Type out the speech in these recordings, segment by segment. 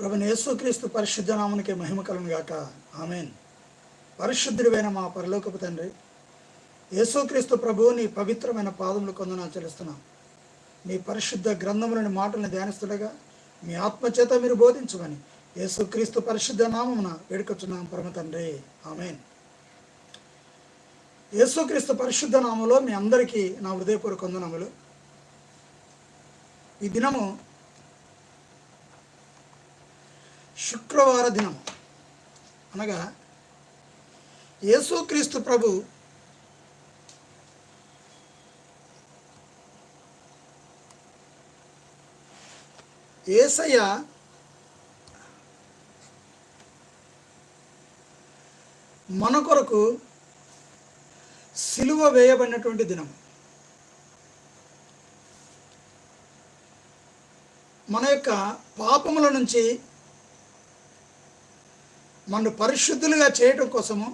ప్రభు యేసుక్రీస్తు పరిశుద్ధ నామనికి మహిమ కలును గాక. ఆమెన్. పరిశుద్ధుడివైన మా పరలోకపు తండ్రి యేసుక్రీస్తు ప్రభువు నీ పవిత్రమైన పాదములు కొందన చెల్లిస్తున్నాం. నీ పరిశుద్ధ గ్రంథములని మాటలను ధ్యానిస్తుండగా మీ ఆత్మచేత మీరు బోధించమని యేసుక్రీస్తు పరిశుద్ధ నామమున వేడుకొచ్చున్నాం పరమ తండ్రి. ఆమెన్. యేసుక్రీస్తు పరిశుద్ధ నామంలో మీ అందరికీ నా హృదయపూర్వక వందనములు. ఈ దినము శుక్రవార దినం అనగా యేసుక్రీస్తు ప్రభు ఏసయ్య మన కొరకు సిలువ వేయబడినటువంటి దినం మన యొక్క పాపముల నుంచి మన పరిశుద్ధులుగా చేయటం కోసము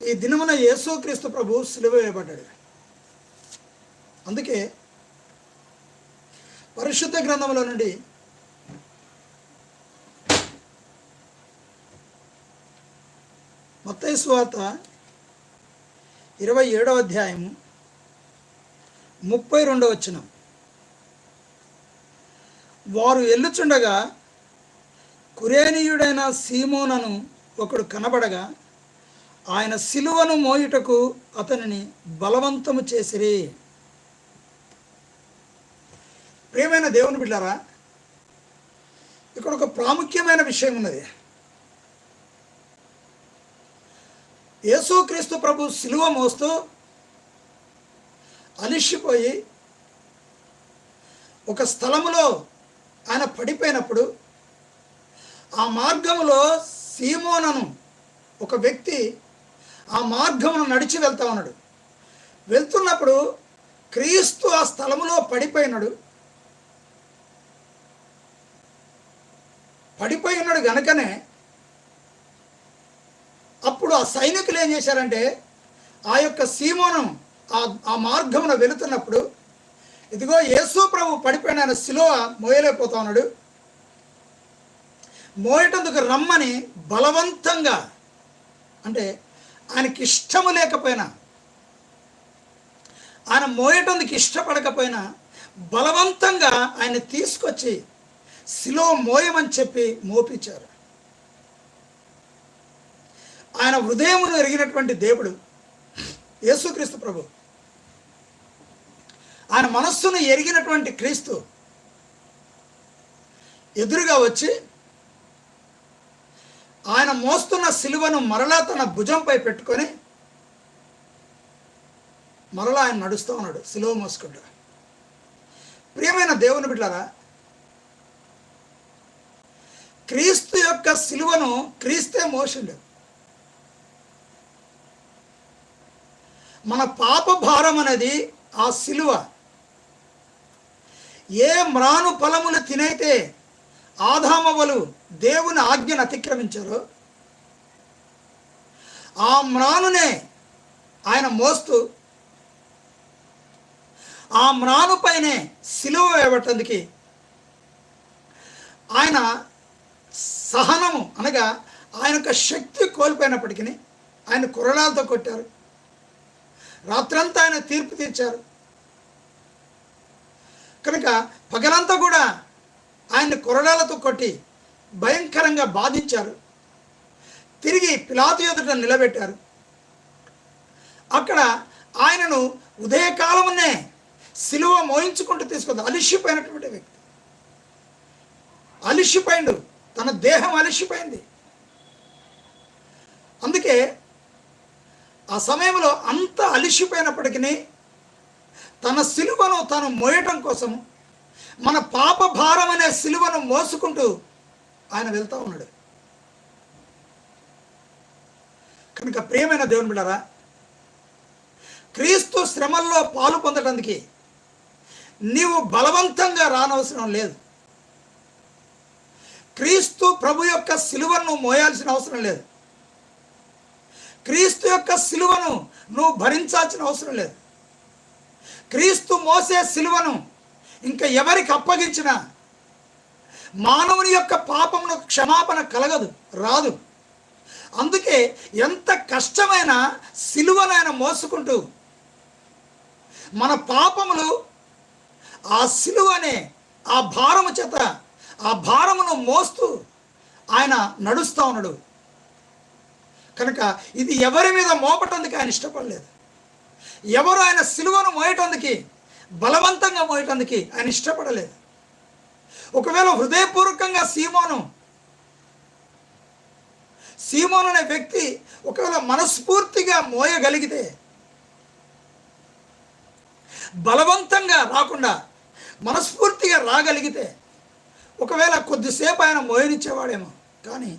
ఈ దినమున యేసుక్రీస్తు ప్రభు సిలువ వేయబడ్డాడు. అందుకే పరిశుద్ధ గ్రంథంలో నుండి మత్తయి సువార్త ఇరవై ఏడవ అధ్యాయము ముప్పై రెండవ వచ్చిన వారు ఎల్లుచుండగా కురేనీయుడైన సీమోనను ఒకడు కనబడగా ఆయన సిలువను మోయుటకు అతనిని బలవంతము చేసిరి. ప్రియమైన దేవుని బిడ్డారా ఇక్కడ ఒక ప్రాముఖ్యమైన విషయం ఉన్నది. యేసుక్రీస్తు ప్రభు సిలువ మోస్తూ అలిసిపోయి ఒక స్థలములో ఆయన పడిపోయినప్పుడు ఆ మార్గంలో సీమోనను ఒక వ్యక్తి ఆ మార్గమును నడిచి వెళ్తా ఉన్నాడు. వెళ్తున్నప్పుడు క్రీస్తు ఆ స్థలములో పడిపోయినాడు. పడిపోయి ఉన్నాడు గనకనే అప్పుడు ఆ సైనికులు ఏం చేశారంటే ఆ యొక్క సీమోను ఆ మార్గమున వెళుతున్నప్పుడు ఇదిగో యేసు ప్రభు పడిపోయిన ఆయన శిలువ మోయలేకపోతా ఉన్నాడు. మోయటందుకు రమ్మని బలవంతంగా అంటే ఆయనకి ఇష్టము లేకపోయినా ఆయన మోయటందుకు ఇష్టపడకపోయినా బలవంతంగా ఆయన తీసుకొచ్చి శిలో మోయమని చెప్పి మోపించారు. ఆయన హృదయమును ఎరిగినటువంటి దేవుడు యేసుక్రీస్తు ప్రభు. ఆయన మనస్సును ఎరిగినటువంటి క్రీస్తు ఎదురుగా వచ్చి ఆయన మోస్తున్న సిలువను మరలా తన భుజంపై పెట్టుకొని మరలా ఆయన నడుస్తూ ఉన్నాడు సిలువ మోసుకుంటూ. ప్రియమైన దేవుని బిడ్డారా క్రీస్తు యొక్క సిలువను క్రీస్తే మోసిండు. మన పాప భారం అనేది ఆ సిలువ. ఏ మ్రాను ఫలములు తినైతే ఆదామవలు దేవుని ఆజ్ఞను అతిక్రమించారో. ఆ మ్రానునే ఆయన మోస్తూ ఆ మ్రాను పైనే సిలువ వేయబట్టందుకు ఆయన సహనము అనగా ఆయన యొక్క శక్తి కోల్పోయినప్పటికీ ఆయన కురళాలతో కొట్టారు. రాత్రంతా ఆయన తీర్పు తీర్చారు. కనుక పగలంతా కూడా ఆయన్ని కొరడాలతో కొట్టి భయంకరంగా బాధించారు. తిరిగి పిలాతు ఎదుట నిలబెట్టారు. అక్కడ ఆయనను ఉదయకాలమునే సిలువ మోయించుకుంటూ తీసుకుంది అలిసిపోయినటువంటి వ్యక్తి. అలిసిపోయిండు. తన దేహం అలిసిపోయింది. అందుకే ఆ సమయంలో అంత అలిసిపోయినప్పటికీ తన సిలువను తాను మోయటం కోసము మన పాప భారం అనే సిలువను మోసుకుంటూ ఆయన వెళ్తూ ఉన్నాడు. కనుక ప్రియమైన దేవుని బిడ్డారా క్రీస్తు శ్రమల్లో పాలు పొందటానికి నీవు బలవంతంగా రానవసరం లేదు. క్రీస్తు ప్రభు యొక్క సిలువను మోయాల్సిన అవసరం లేదు. క్రీస్తు యొక్క సిలువను నువ్వు భరించాల్సిన అవసరం లేదు. క్రీస్తు మోసే సిలువను ఇంకా ఎవరికి అప్పగించినా మానవుని యొక్క పాపమును క్షమాపణ కలగదు రాదు. అందుకే ఎంత కష్టమైన సిలువనైన మోసుకుంటూ మన పాపములు ఆ సిలువనే ఆ భారము చేత ఆ భారమును మోస్తూ ఆయన నడుస్తూ ఉన్నాడు. కనుక ఇది ఎవరి మీద మోపటందుకు ఆయన ఇష్టపడలేదు. ఎవరు ఆయన సిలువను మోయటందుకు బలవంతంగా మోయటానికి ఆయన ఇష్టపడలేదు. ఒకవేళ హృదయపూర్వకంగా సీమోను సీమోన్ అనే వ్యక్తి ఒకవేళ మనస్ఫూర్తిగా మోయగలిగితే బలవంతంగా రాకుండా మనస్ఫూర్తిగా రాగలిగితే ఒకవేళ కొద్దిసేపు ఆయన మోయనిచ్చేవాడేమో. కానీ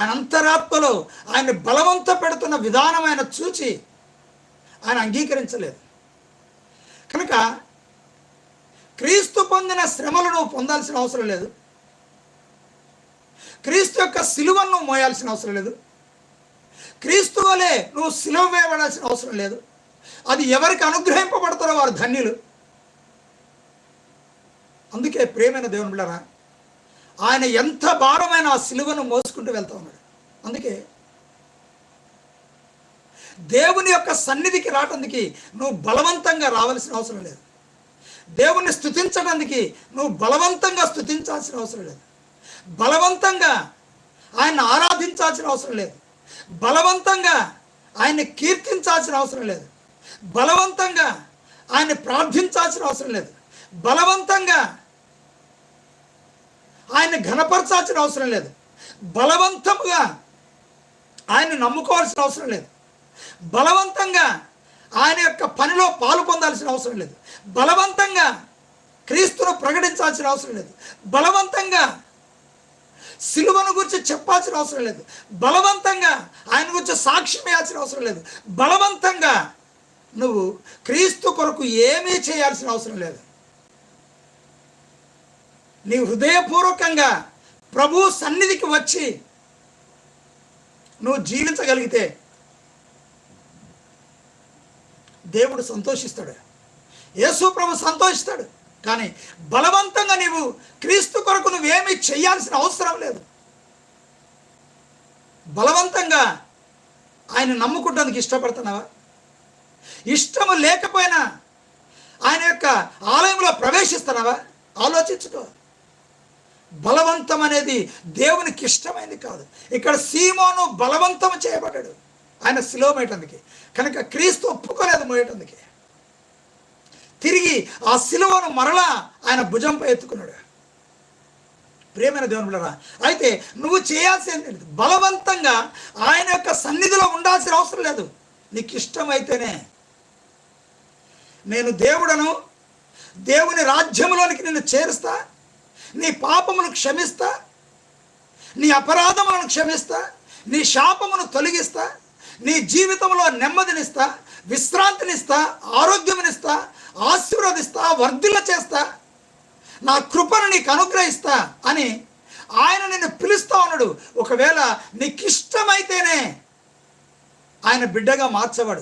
ఆయన అంతరాత్మలో ఆయన బలవంత పెడుతున్న విధానం ఆయన చూచి ఆయన అంగీకరించలేదు. కనుక క్రీస్తు పొందిన శ్రమలు నువ్వు పొందాల్సిన అవసరం లేదు. క్రీస్తు యొక్క సిలువను నువ్వు మోయాల్సిన అవసరం లేదు. క్రీస్తు వలె నువ్వు సిలువ వేయబడాల్సిన అవసరం లేదు. అది ఎవరికి అనుగ్రహింపబడతారో వారు ధన్యులు. అందుకే ప్రేమైన దేవుని బిళ్ళరా ఆయన ఎంత భారమైన ఆ సిలువను మోసుకుంటూ వెళ్తా ఉన్నాడు. అందుకే దేవుని యొక్క సన్నిధికి రావటానికి నువ్వు బలవంతంగా రావాల్సిన అవసరం లేదు. దేవుణ్ణి స్థుతించడానికి నువ్వు బలవంతంగా స్థుతించాల్సిన అవసరం లేదు. బలవంతంగా ఆయన ఆరాధించాల్సిన అవసరం లేదు. బలవంతంగా ఆయన్ని కీర్తించాల్సిన అవసరం లేదు. బలవంతంగా ఆయన్ని ప్రార్థించాల్సిన అవసరం లేదు. బలవంతంగా ఆయన్ని ఘనపరచాల్సిన అవసరం లేదు. బలవంతముగా ఆయన్ని నమ్ముకోవాల్సిన అవసరం లేదు. బలవంతంగా ఆయన యొక్క పనిలో పాలు పొందాల్సిన అవసరం లేదు. బలవంతంగా క్రీస్తును ప్రకటించాల్సిన అవసరం లేదు. బలవంతంగా సిలువను గురించి చెప్పాల్సిన అవసరం లేదు. బలవంతంగా ఆయన గురించి సాక్ష్యం వేయాల్సిన అవసరం లేదు. బలవంతంగా నువ్వు క్రీస్తు కొరకు ఏమీ చేయాల్సిన అవసరం లేదు. నీ హృదయపూర్వకంగా ప్రభు సన్నిధికి వచ్చి నువ్వు జీవించగలిగితే దేవుడు సంతోషిస్తాడు. యేసుప్రభు సంతోషిస్తాడు. కానీ బలవంతంగా నీవు క్రీస్తు కొరకు నువ్వేమీ చేయాల్సిన అవసరం లేదు. బలవంతంగా ఆయన నమ్ముకుంటానికి ఇష్టపడుతున్నావా? ఇష్టము లేకపోయినా ఆయన యొక్క ఆలయంలో ప్రవేశిస్తున్నావా? ఆలోచించుకో. బలవంతం అనేది దేవునికి ఇష్టమైంది కాదు. ఇక్కడ సీమోను బలవంతం చేయబడ్డాడు. ఆయన శిలో మోయటందుకే. కనుక క్రీస్తు ఒప్పుకోలేదు మోయటందుకే. తిరిగి ఆ శిలువను మరలా ఆయన భుజంపై ఎత్తుకున్నాడు. ప్రేమైన దేవుని బిడ్డరా అయితే నువ్వు చేయాల్సింది బలవంతంగా ఆయన యొక్క సన్నిధిలో ఉండాల్సిన అవసరం లేదు. నీకు ఇష్టమైతేనే. నేను దేవుడను దేవుని రాజ్యములోనికి నిన్ను చేరుస్తా నీ పాపమును క్షమిస్తా నీ అపరాధములను క్షమిస్తా నీ శాపమును తొలగిస్తా నీ జీవితంలో నెమ్మదినిస్తా విశ్రాంతినిస్తా ఆరోగ్యమునిస్తా ఆశీర్వదిస్తా వర్ధిల్ల చేస్తా నా కృపను నీకు అనుగ్రహిస్తా అని ఆయన నిన్ను పిలుస్తా ఉన్నాడు. ఒకవేళ నీకు ఇష్టమైతేనే ఆయన బిడ్డగా మార్చబడు.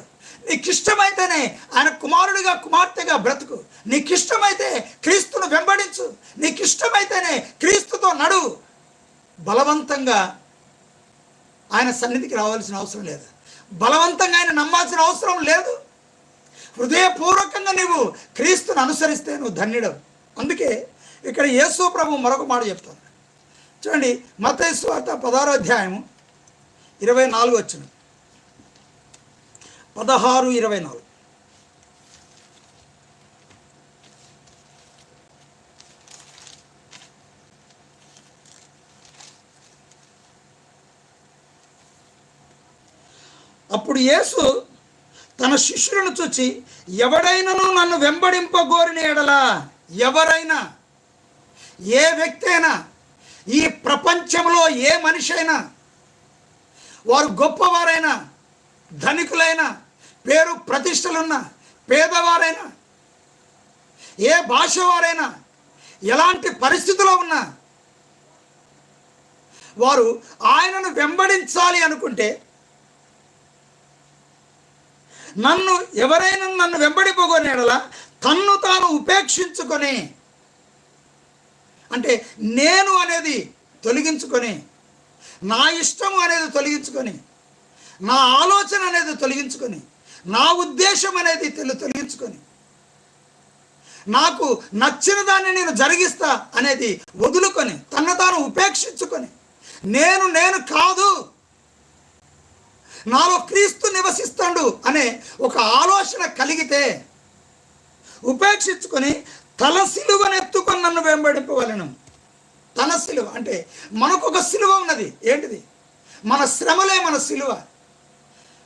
నీకు ఇష్టమైతేనే ఆయన కుమారుడిగా కుమార్తెగా బ్రతుకు. నీకు ఇష్టమైతే క్రీస్తును వెంబడించు. నీకు ఇష్టమైతేనే క్రీస్తుతో నడు. బలవంతంగా ఆయన సన్నిధికి రావాల్సిన అవసరం లేదు. బలవంతంగా ఆయన నమ్మాల్సిన అవసరం లేదు. హృదయపూర్వకంగా నీవు క్రీస్తును అనుసరిస్తే నువ్వు ధన్యుడు. అందుకే ఇక్కడ యేసు ప్రభు మరొక మాట చెప్తాను చూడండి మతేసు వార్త పదహారో అధ్యాయము ఇరవై నాలుగు వచ్చిన. పదహారు ఇరవై నాలుగు. అప్పుడు యేసు తన శిష్యులను చూచి ఎవడైనను నన్ను వెంబడింపగోరిన ఎడలా ఎవరైనా ఏ వ్యక్తి అయినా ఈ ప్రపంచంలో ఏ మనిషి అయినా వారు గొప్పవారైనా ధనికులైనా పేరు ప్రతిష్టలున్న పేదవారైనా ఏ భాష వారైనా ఎలాంటి పరిస్థితిలో ఉన్నా వారు ఆయనను వెంబడించాలి అనుకుంటే నన్ను ఎవరైనా నన్ను వెంబడిపోగొని ఎడల తన్ను తాను ఉపేక్షించుకొని అంటే నేను అనేది తొలగించుకొని నా ఇష్టం అనేది తొలగించుకొని నా ఆలోచన అనేది తొలగించుకొని నా ఉద్దేశం అనేది తెలు తొలగించుకొని నాకు నచ్చిన దాన్ని నేను జరిగిస్తా అనేది వదులుకొని తన తాను ఉపేక్షించుకొని నేను నేను కాదు. నాలో క్రీస్తు నివసిస్తాడు అనే ఒక ఆలోచన కలిగితే ఉపేక్షించుకొని తల సిలువను ఎత్తుకొని నన్ను వెంబడింపవలను. తన సిలువ అంటే మనకు ఒక సిలువ ఉన్నది. ఏంటిది? మన శ్రమలే మన సిలువ.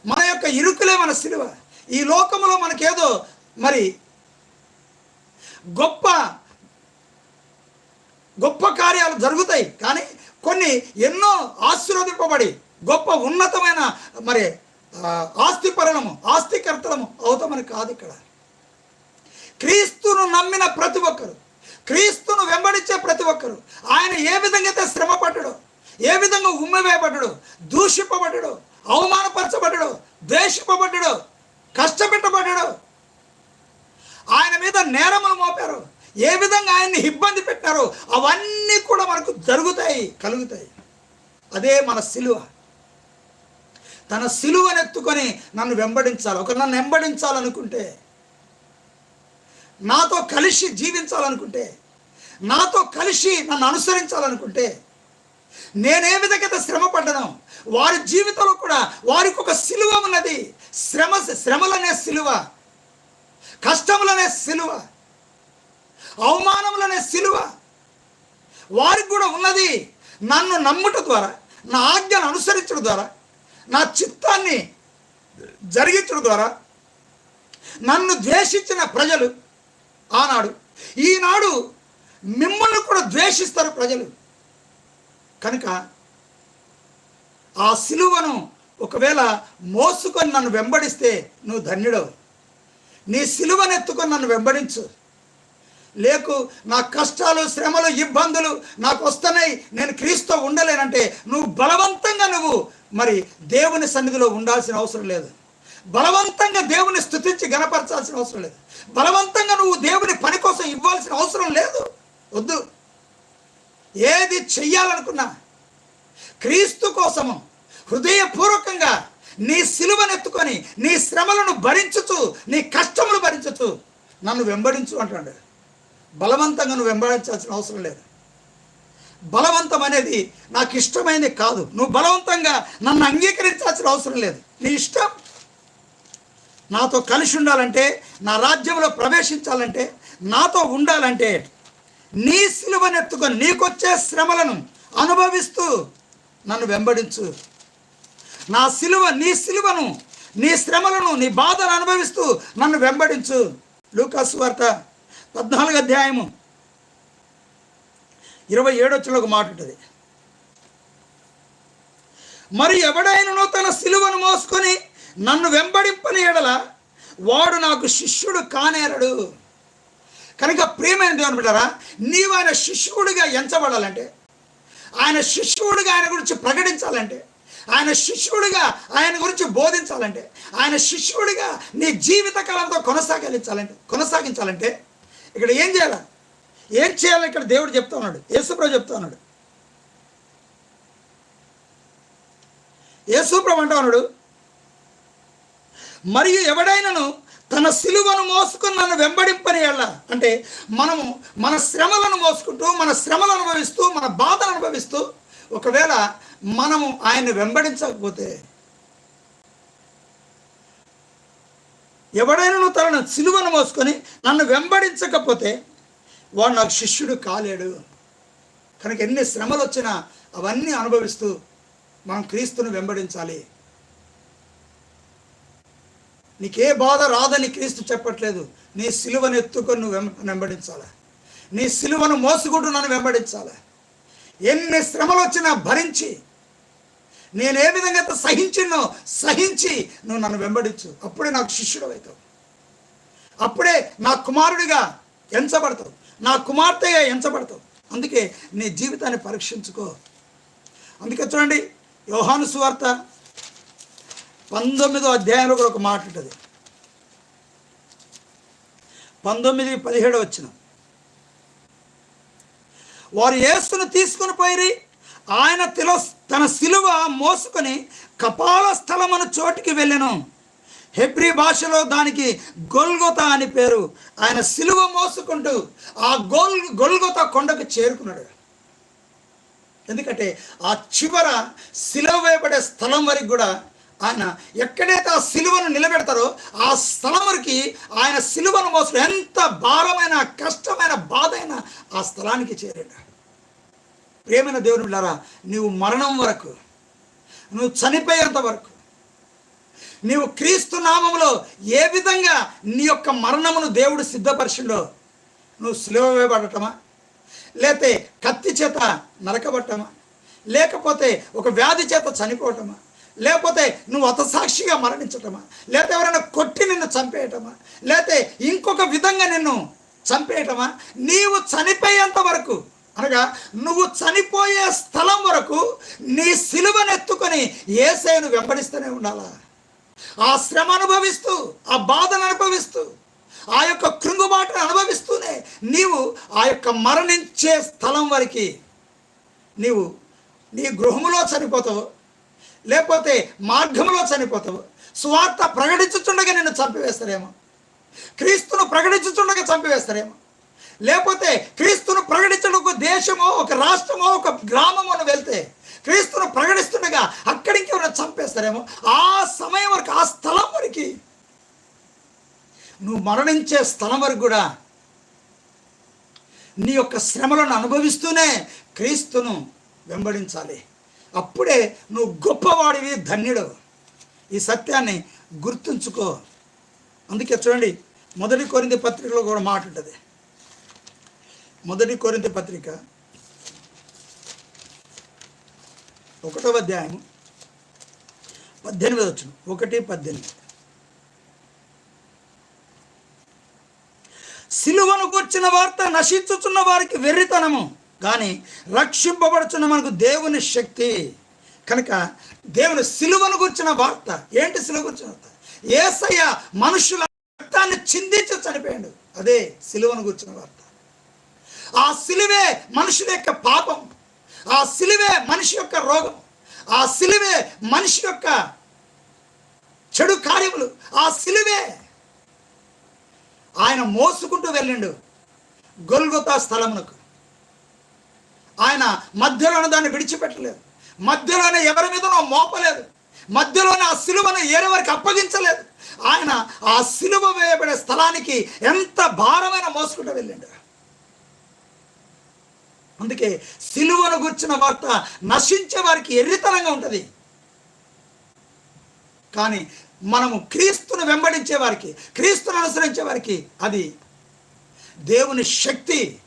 మన యొక్క ఇరుకులే మన సిలువ. ఈ లోకంలో మనకేదో మరి గొప్ప గొప్ప కార్యాలు జరుగుతాయి. కానీ కొన్ని ఎన్నో ఆశీర్వదింపబడి గొప్ప ఉన్నతమైన మరి ఆ, ఆస్తిపరణము ఆస్తికర్తలము అవుతామని కాదు ఇక్కడ. క్రీస్తును నమ్మిన ప్రతి ఒక్కరు క్రీస్తును వెంబడించే ప్రతి ఒక్కరు ఆయన ఏ విధంగా అయితే శ్రమ పడ్డాడో ఏ విధంగా ఉమ్మవేయబడ్డాడు దూషింపబడ్డాడు అవమానపరచబడ్డడు ద్వేషింపబడ్డాడు కష్టపెట్టబడ్డడు ఆయన మీద నేరములు మోపారు ఏ విధంగా ఆయన్ని ఇబ్బంది పెట్టారో అవన్నీ కూడా మనకు జరుగుతాయి కలుగుతాయి. అదే మన సిలువ. తన సిలువనెత్తుకొని నన్ను వెంబడించాలి. ఒక నన్ను వెంబడించాలనుకుంటే నాతో కలిసి జీవించాలనుకుంటే నాతో కలిసి నన్ను అనుసరించాలనుకుంటే నేనే విధంగా శ్రమ పడ్డను వారి జీవితంలో కూడా వారికి ఒక సిలువ ఉన్నది. శ్రమ శ్రమలనే సిలువ కష్టములనే సిలువ అవమానములనే సిలువ వారికి కూడా ఉన్నది. నన్ను నమ్ముట ద్వారా నా ఆజ్ఞను అనుసరించడం ద్వారా నా చిత్తాన్ని జరిగించడం ద్వారా నన్ను ద్వేషించిన ప్రజలు ఆనాడు ఈనాడు మిమ్మల్ని కూడా ద్వేషిస్తారు ప్రజలు. కనుక ఆ సిలువను ఒకవేళ మోసుకొని నన్ను వెంబడిస్తే నువ్వు ధన్యుడవు. నీ సిలువను ఎత్తుకొని నన్ను వెంబడించు. లేకు నా కష్టాలు శ్రమలు ఇబ్బందులు నాకు వస్తున్నాయి. నేను క్రీస్తు ఉండలేనంటే నువ్వు బలవంతంగా నువ్వు మరి దేవుని సన్నిధిలో ఉండాల్సిన అవసరం లేదు. బలవంతంగా దేవుని స్థుతించి గనపరచాల్సిన అవసరం లేదు. బలవంతంగా నువ్వు దేవుని పని కోసం ఇవ్వాల్సిన అవసరం లేదు. వద్దు. ఏది చెయ్యాలనుకున్నా క్రీస్తు కోసము హృదయపూర్వకంగా నీ సిలువనెత్తుకొని నీ శ్రమలను భరించుచు నీ కష్టములు భరించుచు నన్ను వెంబడించు అంటాడు బలవంతంగా నువ్వు వెంబడించాల్సిన అవసరం లేదు. బలవంతం అనేది నాకు ఇష్టమైనది కాదు. నువ్వు బలవంతంగా నన్ను అంగీకరించాల్సిన అవసరం లేదు. నీ ఇష్టం? నాతో కలిసి ఉండాలంటే నా రాజ్యంలో ప్రవేశించాలంటే నాతో ఉండాలంటే నీ సిలువనెత్తుకొని నీకొచ్చే శ్రమలను అనుభవిస్తూ నన్ను వెంబడించు. నా సిలువ నీ సిలువను నీ శ్రమలను నీ బాధను అనుభవిస్తూ నన్ను వెంబడించు. లూకాసు వార్త పద్నాలుగు అధ్యాయము. ఇరవై ఏడొచ్చులో ఒక మాట ఉంటుంది. మరి ఎవడైనను తన సిలువను మోసుకొని నన్ను వెంబడింపని ఎడల వాడు నాకు శిష్యుడు కానేరడు. కనుక ప్రియమైన దేవుని బిడ్డారా నీవు ఆయన శిష్యుడిగా ఎంచబడాలంటే ఆయన శిష్యుడిగా ఆయన గురించి ప్రకటించాలంటే ఆయన శిష్యుడిగా ఆయన గురించి బోధించాలంటే ఆయన శిష్యుడిగా నీ జీవిత కాలంతో కొనసాగించాలంటే కొనసాగించాలంటే ఇక్కడ ఏం చేయాలా? ఏం చేయాలి ఇక్కడ దేవుడు చెప్తా ఉన్నాడు. యేసుప్రభు చెప్తా ఉన్నాడు. యేసుప్రభు అంటా ఉన్నాడు మరియు ఎవడైనను తన సిలువను మోసుకుని నన్ను వెంబడింపని ఎళ్ళ అంటే మనము మన శ్రమలను మోసుకుంటూ మన శ్రమలు అనుభవిస్తూ మన బాధను అనుభవిస్తూ ఒకవేళ మనము ఆయన్ని వెంబడించకపోతే ఎవడైనా తనను సిలువను మోసుకొని నన్ను వెంబడించకపోతే వాడు నాకు శిష్యుడు కాలేడు. కనుక ఎన్ని శ్రమలు వచ్చినా అవన్నీ అనుభవిస్తూ మనం క్రీస్తును వెంబడించాలి. నీకే బాధ రాదని క్రీస్తు చెప్పట్లేదు. నీ సిలువను ఎత్తుకొని నువ్వు వెంబడించాలా. నీ సిలువను మోసుకుంటూ నన్ను వెంబడించాలా. ఎన్ని శ్రమలు వచ్చినా భరించి నేను ఏ విధంగా అయితే సహించినో సహించి నువ్వు నన్ను వెంబడించు. అప్పుడే నాకు శిష్యుడు అవుతావు అప్పుడే నా కుమారుడిగా ఎంచబడతావు. నా కుమార్తెగా ఎంచబడతావు. అందుకే నీ జీవితాన్ని పరీక్షించుకో. అందుకే చూడండి యోహాను సువార్త పంతొమ్మిదో అధ్యాయంలో కూడా ఒక మాట ఉంటుంది. పంతొమ్మిది పదిహేడు వచ్చిన. వారు యేసును తీసుకుని పోయి ఆయన తిలస్ తన సిలువ మోసుకొని కపాల స్థలమన చోటికి వెళ్ళెను. హెబ్రి భాషలో దానికి గొల్గొత అని పేరు. ఆయన సిలువ మోసుకుంటూ ఆ గోల్ గొల్గొత కొండకు చేరుకున్నాడు. ఎందుకంటే ఆ చివర సిలువ వేయబడే స్థలం వరకు కూడా ఆయన ఎక్కడైతే ఆ సిలువను నిలబెడతారో ఆ స్థలం వరకు ఆయన సిలువను మోసుకుని ఎంత భారమైన కష్టమైన బాధ అయినా ఆ స్థలానికి చేరాడు. ప్రేమైన దేవుని బిడ్డారా నీవు మరణం వరకు నువ్వు చనిపోయేంత వరకు నీవు క్రీస్తు నామములో ఏ విధంగా నీ యొక్క మరణమును దేవుడు సిద్ధపరిచిండో నువ్వు సిలువ వేయబడటమా? లేతే కత్తి చేత నరకబట్టమా? లేకపోతే ఒక వ్యాధి చేత చనిపోవటమా? లేకపోతే నువ్వు అతసాక్షిగా మరణించటమా? లేకపోతే ఎవరైనా కొట్టి నిన్ను చంపేయటమా? లేకపోతే ఇంకొక విధంగా నిన్ను చంపేయటమా? నీవు చనిపోయేంత వరకు అనగా నువ్వు చనిపోయే స్థలం వరకు నీ సిలువనెత్తుకొని ఏసైను వెంబడిస్తూనే ఉండాలా? ఆ శ్రమ అనుభవిస్తూ ఆ బాధను అనుభవిస్తూ ఆ యొక్క కృంగుబాటును అనుభవిస్తూనే నీవు ఆ యొక్క మరణించే స్థలం వరకు నీవు నీ గృహములో చనిపోతావు లేకపోతే మార్గంలో చనిపోతావు. స్వార్థ ప్రకటించుచుండగా నిన్ను చంపివేస్తారేమో. క్రీస్తును ప్రకటించుచుండగా చంపివేస్తారేమో. లేకపోతే క్రీస్తును ప్రకటించడానికి దేశమో ఒక రాష్ట్రమో ఒక గ్రామమో వెళ్తే క్రీస్తును ప్రకటిస్తుండగా అక్కడికి ఎవరైనా చంపేస్తారేమో? ఆ సమయం వరకు ఆ స్థలం వరకు. నువ్వు మరణించే స్థలం వరకు కూడా నీ యొక్క శ్రమలను అనుభవిస్తూనే క్రీస్తును వెంబడించాలి. అప్పుడే నువ్వు గొప్పవాడివి ధన్యుడు ఈ సత్యాన్ని గుర్తుంచుకో. అందుకే చూడండి మొదటి కొరింది పత్రికలో కూడా మాట ఉంటుంది. మొదటి కొరింది పత్రిక ఒకటో అధ్యాయం పద్దెనిమిది వచ్చిన ఒకటి పద్దెనిమిది. సిలువను కూర్చిన వార్త నశించుచున్న వారికి వెర్రితనము కానీ రక్షింపబడుచున్న మనకు దేవుని శక్తి. కనుక దేవుని సిలువను కూర్చిన వార్త ఏంటి సిలువ కూర్చిన వార్త? ఏసయ్య మనుషుల రక్తాన్ని చిందించి చనిపోయాడు. అదే సిలువను కూర్చిన వార్త. ఆ సిలువే మనుషుల యొక్క పాపం. ఆ సిలువే మనిషి యొక్క రోగం. ఆ సిలువే మనిషి యొక్క చెడు కార్యములు. ఆ సిలువే ఆయన మోసుకుంటూ వెళ్ళిండు గొల్గొతా స్థలమునకు. ఆయన మధ్యలోనే దాన్ని విడిచిపెట్టలేదు. మధ్యలోనే ఎవరి మీదనో మోపలేదు. మధ్యలోనే ఆ సిలువను ఏరెవరికి అప్పగించలేదు. ఆయన ఆ సిలువ వేయబడే స్థలానికి ఎంత భారమైన మోసుకుంటూ వెళ్ళిండు. అందుకే సిలువను గుర్చిన వార్త నశించే వారికి ఎర్రితనంగా ఉంటుంది. కానీ మనము క్రీస్తును వెంబడించే వారికి క్రీస్తును అనుసరించే వారికి అది దేవుని శక్తి.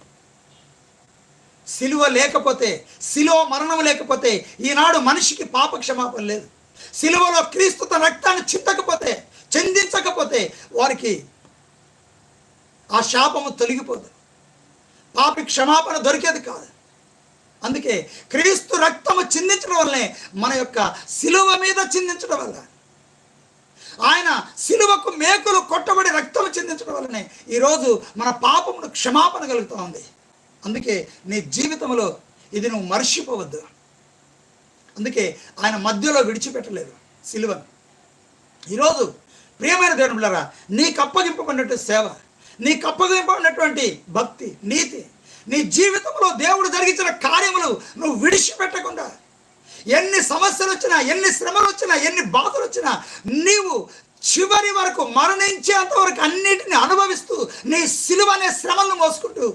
సిలువ లేకపోతే సిలువ మరణం లేకపోతే ఈనాడు మనిషికి పాప క్షమాపణ లేదు. సిలువలో క్రీస్తు తన రక్తాన్ని చింతకపోతే చెందించకపోతే వారికి ఆ శాపము తొలగిపోదు. పాపి క్షమాపణ దొరికేది కాదు. అందుకే క్రీస్తు రక్తము చిందించడం వల్లనే మన యొక్క సిలువ మీద చిందించడం వల్ల ఆయన సిలువకు మేకులు కొట్టబడి రక్తము చిందించడం వల్లనే ఈరోజు మన పాపమును క్షమాపణ కలుగుతూ ఉంది. అందుకే నీ జీవితంలో ఇది నువ్వు మర్చిపోవద్దు. అందుకే ఆయన మధ్యలో విడిచిపెట్టలేదు సిలువను. ఈరోజు ప్రియమైన దేవుని బిడ్డలారా నీకు అప్పగింపబడినట్టు సేవ నీకు అప్పగింపబడినటువంటి భక్తి నీతి నీ జీవితంలో దేవుడు జరిగించిన కార్యములు నువ్వు విడిచిపెట్టకుండా ఎన్ని సమస్యలు వచ్చినా ఎన్ని శ్రమలు వచ్చినా ఎన్ని బాధలు వచ్చినా నీవు చివరి వరకు మరణించేంత వరకు అన్నిటిని అనుభవిస్తూ నీ సిలువ అనే శ్రమలను మోసుకుంటూ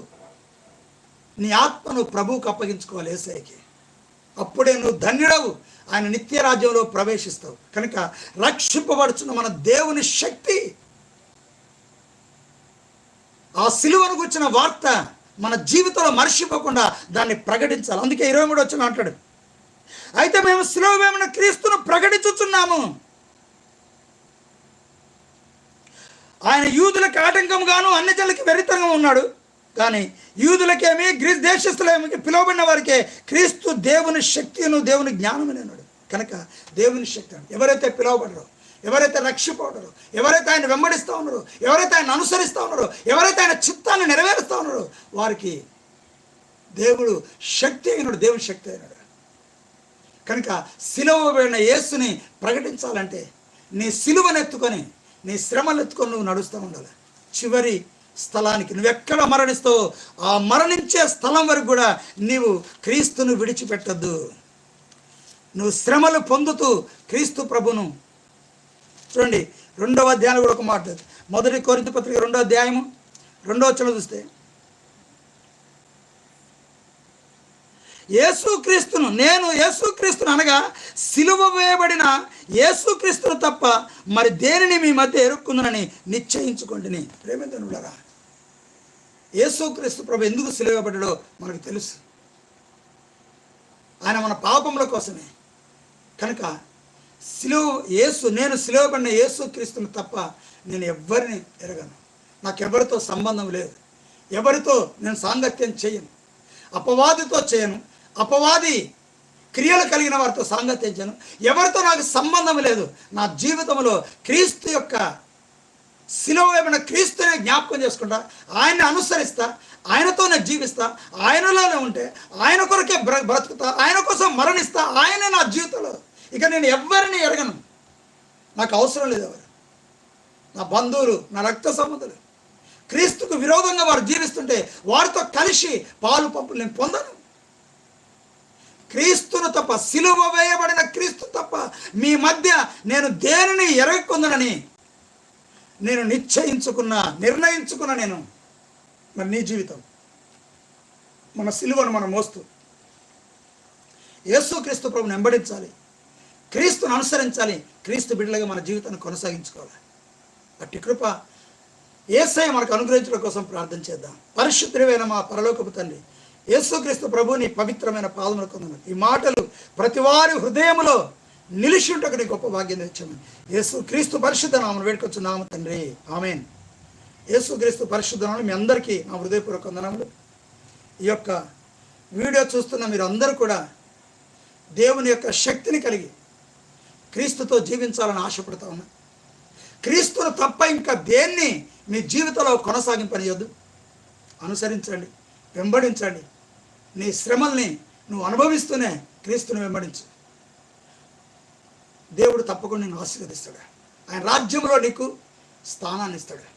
నీ ఆత్మను ప్రభువుకు అప్పగించుకోవాలి ఏసైకి. అప్పుడే నువ్వు ధన్యుడవు. ఆయన నిత్య రాజ్యంలో ప్రవేశిస్తావు. కనుక రక్షింపబడుచున్న మన దేవుని శక్తి ఆ సిలువను గుర్చిన వార్త మన జీవితంలో మర్చిపోకుండా దాన్ని ప్రకటించాలి. అందుకే ఇరవై మూడు వచ్చిన అంటాడు. అయితే మేము సిలువ క్రీస్తును ప్రకటించుచున్నాము. ఆయన యూదులకు ఆటంకంగాను అన్ని జనులకి వెరితంగా ఉన్నాడు. కానీ యూదులకేమి గ్రీస్ దేశస్తులేమికి పిలువబడిన వారికే క్రీస్తు దేవుని శక్తిను దేవుని జ్ఞానమని అన్నాడు కనుక దేవుని శక్తి ఎవరైతే పిలువబడరో ఎవరైతే రక్షిపోడరో ఎవరైతే ఆయన వెంబడిస్తూ ఉన్నారో ఎవరైతే ఆయన అనుసరిస్తూ ఉన్నారో ఎవరైతే ఆయన చిత్తాన్ని నెరవేరుస్తూ ఉన్నారో వారికి దేవుడు శక్తి అయినాడు దేవుడు శక్తి అయినాడు. కనుక సిలువబడిన యేసుని ప్రకటించాలంటే నీ సిలువనెత్తుకొని నీ శ్రమనెత్తుకొని నువ్వు నడుస్తూ ఉండాలి. చివరి స్థలానికి నువ్వెక్కడ మరణిస్తావో ఆ మరణించే స్థలం వరకు కూడా నీవు క్రీస్తును విడిచిపెట్టద్దు. నువ్వు శ్రమలు పొందుతూ క్రీస్తు ప్రభును చూడండి రెండవ అధ్యాయం కూడా ఒక మాట మొదటి కోరింత పత్రిక రెండో అధ్యాయము రెండో వచ్చిన చూస్తే. యేసుక్రీస్తును నేను యేసుక్రీస్తును అనగా సిలువ వేయబడిన యేసుక్రీస్తును తప్ప మరి దేనిని మీ మధ్య ఎరుక్కుందనని నిశ్చయించుకోండి ప్రేమితనులరా యేసుక్రీస్తు ప్రభు ఎందుకు సిలువబడ్డాడో మనకు తెలుసు. ఆయన మన పాపముల కోసమే. కనుక సిలువ యేసు నేను సిలువబడిన యేసుక్రీస్తును తప్ప నేను ఎవ్వరిని ఎరగను. నాకు ఎవరితో సంబంధం లేదు. ఎవరితో నేను సాంగత్యం చేయను. అపవాదితో చేయను. అపవాది క్రియలు కలిగిన వారితో సాంగత్యం చేయను. ఎవరితో నాకు సంబంధం లేదు. నా జీవితంలో క్రీస్తు యొక్క శిలువ ఏమైనా క్రీస్తునే జ్ఞాపకం చేసుకుంటా ఆయన్ని అనుసరిస్తా ఆయనతోనే జీవిస్తా ఆయనలోనే ఉంటే ఆయన కొరకే బ్ర బ్రతుకుతా ఆయన కోసం మరణిస్తా ఆయనే నా జీవితంలో. ఇక నేను ఎవరిని ఎరగను. నాకు అవసరం లేదు ఎవరు. నా బంధువులు నా రక్త సంబంధులు. క్రీస్తుకు విరోధంగా వారు జీవిస్తుంటే వారితో కలిసి పాలు పంపులు నేను పొందను. క్రీస్తును తప్ప సిలువ వేయబడిన క్రీస్తు తప్ప మీ మధ్య నేను దేనిని ఎరగకుందనని నేను నిశ్చయించుకున్న నిర్ణయించుకున్న నేను మరి నీ జీవితం. మన సిలువను మనం మోస్తూ. యేసుక్రీస్తు ప్రభుని వెంబడించాలి. క్రీస్తును అనుసరించాలి. క్రీస్తు బిడ్డలుగా మన జీవితాన్ని కొనసాగించుకోవాలి. అట్టి కృప ఏసై మనకు అనుగ్రహించడం కోసం ప్రార్థన చేద్దాం. పరిశుద్ధమైన మా పరలోకపు తండ్రి యేసుక్రీస్తు ప్రభుని పవిత్రమైన పాదములు కొందరు. ఈ మాటలు ప్రతి వారి నిలిచి ఉంటకు నీ గొప్ప భాగ్యం తెచ్చామని యేసు క్రీస్తు పరిశుద్ధ నామను వేడుకొచ్చు నామ తండ్రి. ఆమెన్. యేసు క్రీస్తు పరిశుద్ధ నామములు మీ అందరికీ నా హృదయపూర్వక వందనములు. ఈ యొక్క వీడియో చూస్తున్న మీరు అందరూ కూడా దేవుని యొక్క శక్తిని కలిగి క్రీస్తుతో జీవించాలని ఆశపడతా ఉన్నా. క్రీస్తును తప్ప ఇంకా దేన్ని మీ జీవితంలో కొనసాగింపనియొద్దు. అనుసరించండి వెంబడించండి. నీ శ్రమల్ని నువ్వు అనుభవిస్తూనే క్రీస్తుని వెంబడించు. దేవుడు తప్పకుండా నేను ఆశీర్వదిస్తాడు. ఆయన రాజ్యంలో నీకు స్థానాన్ని ఇస్తాడు.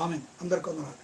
ఆమె అందరికొందరు